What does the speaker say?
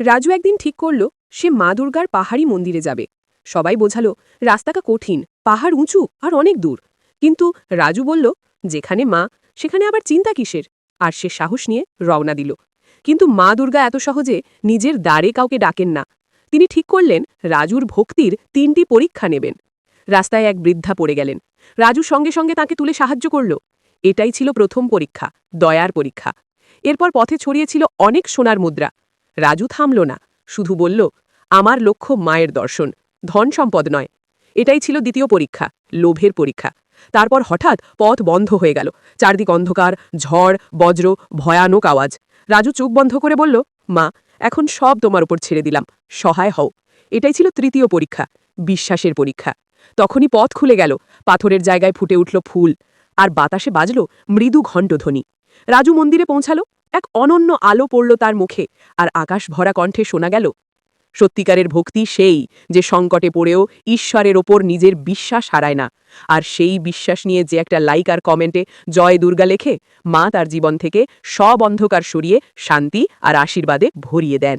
রাজু একদিন ঠিক করল, সে মা দুর্গার পাহাড়ি মন্দিরে যাবে। সবাই বোঝালো, রাস্তাটা কঠিন, পাহাড় উঁচু আর অনেক দূর। কিন্তু রাজু বলল, যেখানে মা, সেখানে আবার চিন্তা কিসের? আর সে সাহস নিয়ে রওনা দিল। কিন্তু মা দুর্গা এত সহজে নিজের দ্বারে কাউকে ডাকেন না। তিনি ঠিক করলেন, রাজুর ভক্তির তিনটি পরীক্ষা নেবেন। রাস্তায় এক বৃদ্ধা পড়ে গেলেন। রাজু সঙ্গে সঙ্গে তাকে তুলে সাহায্য করল। এটাই ছিল প্রথম পরীক্ষা, দয়ার পরীক্ষা। এরপর পথে ছড়িয়েছিল অনেক সোনার মুদ্রা। রাজু থামল না। শুধু বলল, আমার লক্ষ্য মায়ের দর্শন, ধন সম্পদ নয়। এটাই ছিল দ্বিতীয় পরীক্ষা, লোভের পরীক্ষা। তারপর হঠাৎ পথ বন্ধ হয়ে গেল। চারদিক অন্ধকার, ঝড়, বজ্র, ভয়ানক আওয়াজ। রাজু চোখ বন্ধ করে বলল, মা, এখন সব তোমার উপর ছেড়ে দিলাম। সহায় হও। এটাই ছিল তৃতীয় পরীক্ষা, বিশ্বাসের পরীক্ষা। তখনই পথ খুলে গেল। পাথরের জায়গায় ফুটে উঠল ফুল। আর বাতাসে বাজল মৃদু ঘণ্টধ্বনি। রাজু মন্দিরে পৌঁছালো। এক অনন্য আলো পড়ল তার মুখে, আর আকাশ ভরা কণ্ঠে শোনা গেল, সত্যিকারের ভক্তি সেই যে সংকটে পড়েও ঈশ্বরের ওপর নিজের বিশ্বাস হারায় না, আর সেই বিশ্বাস নিয়ে যে একটা লাইক আর কমেন্টে জয় দুর্গা লেখে, মা তার জীবন থেকে সব অন্ধকার সরিয়ে শান্তি আর আশীর্বাদে ভরিয়ে দেন।